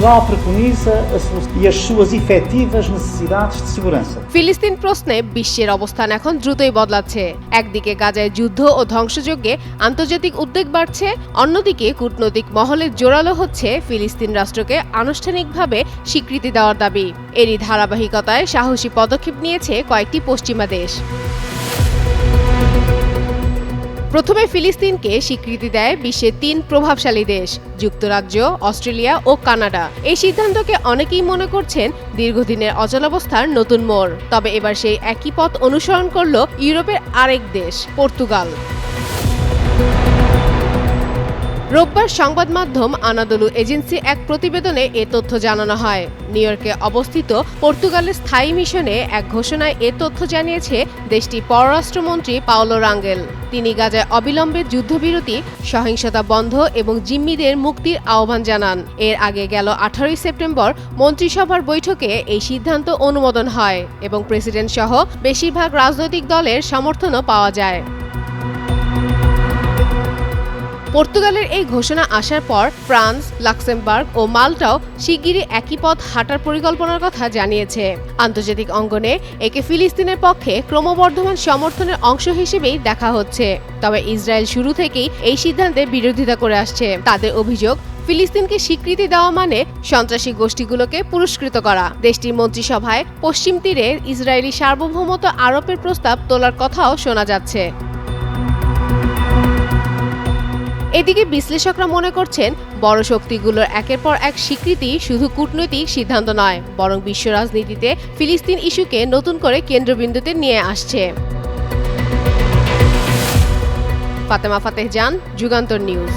Portugal preconiza e as suas efetivas necessidades de segurança. ফিলিস্তিন প্রশ্নে বিশ্বের অবস্থান এখন দ্রুতই বদলাচ্ছে। একদিকে গাজায় যুদ্ধ ও ধ্বংসযজ্ঞে আন্তর্জাতিক উদ্বেগ বাড়ছে, অন্যদিকে কূটনৈতিক মহলে জোরালো হচ্ছে ফিলিস্তিন রাষ্ট্রকে আনুষ্ঠানিকভাবে স্বীকৃতি দেওয়ার দাবি। এরই ধারাবাহিকতায় সাহসী পদক্ষেপ নিয়েছে কয়েকটি পশ্চিমা দেশ। প্রথমে ফিলিস্তিনকে স্বীকৃতি দেয় বিশ্বের তিন প্রভাবশালী দেশ, যুক্তরাজ্য, অস্ট্রেলিয়া ও কানাডা। এই সিদ্ধান্তকে অনেকেই মনে করছেন দীর্ঘদিনের অচলাবস্থার নতুন মোড়। তবে এবার সেই একই পথ অনুসরণ করল ইউরোপের আরেক দেশ, পর্তুগাল। রোববার সংবাদ মাধ্যম আনাদলু এজেন্সি এক প্রতিবেদনে এ তথ্য জানানো হয়। নিউ ইয়র্কে অবস্থিত পর্তুগালের স্থায়ী মিশনে এক ঘোষণায় এ তথ্য জানিয়েছে দেশটির পররাষ্ট্রমন্ত্রী পাওলো রাঙ্গেল। তিনি গাজায় অবিলম্বে যুদ্ধবিরতি, সহিংসতা বন্ধ এবং জিম্মিদের মুক্তির আহ্বান জানান। এর আগে গেল আঠারোই সেপ্টেম্বর মন্ত্রিসভার বৈঠকে এই সিদ্ধান্ত অনুমোদন হয় এবং প্রেসিডেন্ট সহ বেশিরভাগ রাজনৈতিক দলের সমর্থনও পাওয়া যায়। পর্তুগালের এই ঘোষণা আসার পর ফ্রান্স, লাক্সেমবার্গ ও মাল্টাও শিগগিরই একই পথ হাঁটার পরিকল্পনার কথা জানিয়েছে। আন্তর্জাতিক অঙ্গনে একে ফিলিস্তিনের পক্ষে ক্রমবর্ধমান সমর্থনের অংশ হিসেবেই দেখা হচ্ছে। তবে ইসরায়েল শুরু থেকেই এই সিদ্ধান্তের বিরোধিতা করে আসছে। তাদের অভিযোগ, ফিলিস্তিনকে স্বীকৃতি দেওয়া মানে সন্ত্রাসী গোষ্ঠীগুলোকে পুরস্কৃত করা। দেশটির মন্ত্রিসভায় পশ্চিম তীরে ইসরায়েলি সার্বভৌমত্ব আরোপের প্রস্তাব তোলার কথাও শোনা যাচ্ছে। এদিকে বিশ্লেষকরা মনে করছেন, বড় শক্তিগুলোর একের পর এক স্বীকৃতি শুধু কূটনৈতিক সিদ্ধান্ত নয়, বরং বিশ্ব রাজনীতিতে ফিলিস্তিন ইস্যুকে নতুন করে কেন্দ্রবিন্দুতে নিয়ে আসছে। ফাতেমা ফাতেহ জান, যুগান্তর নিউজ।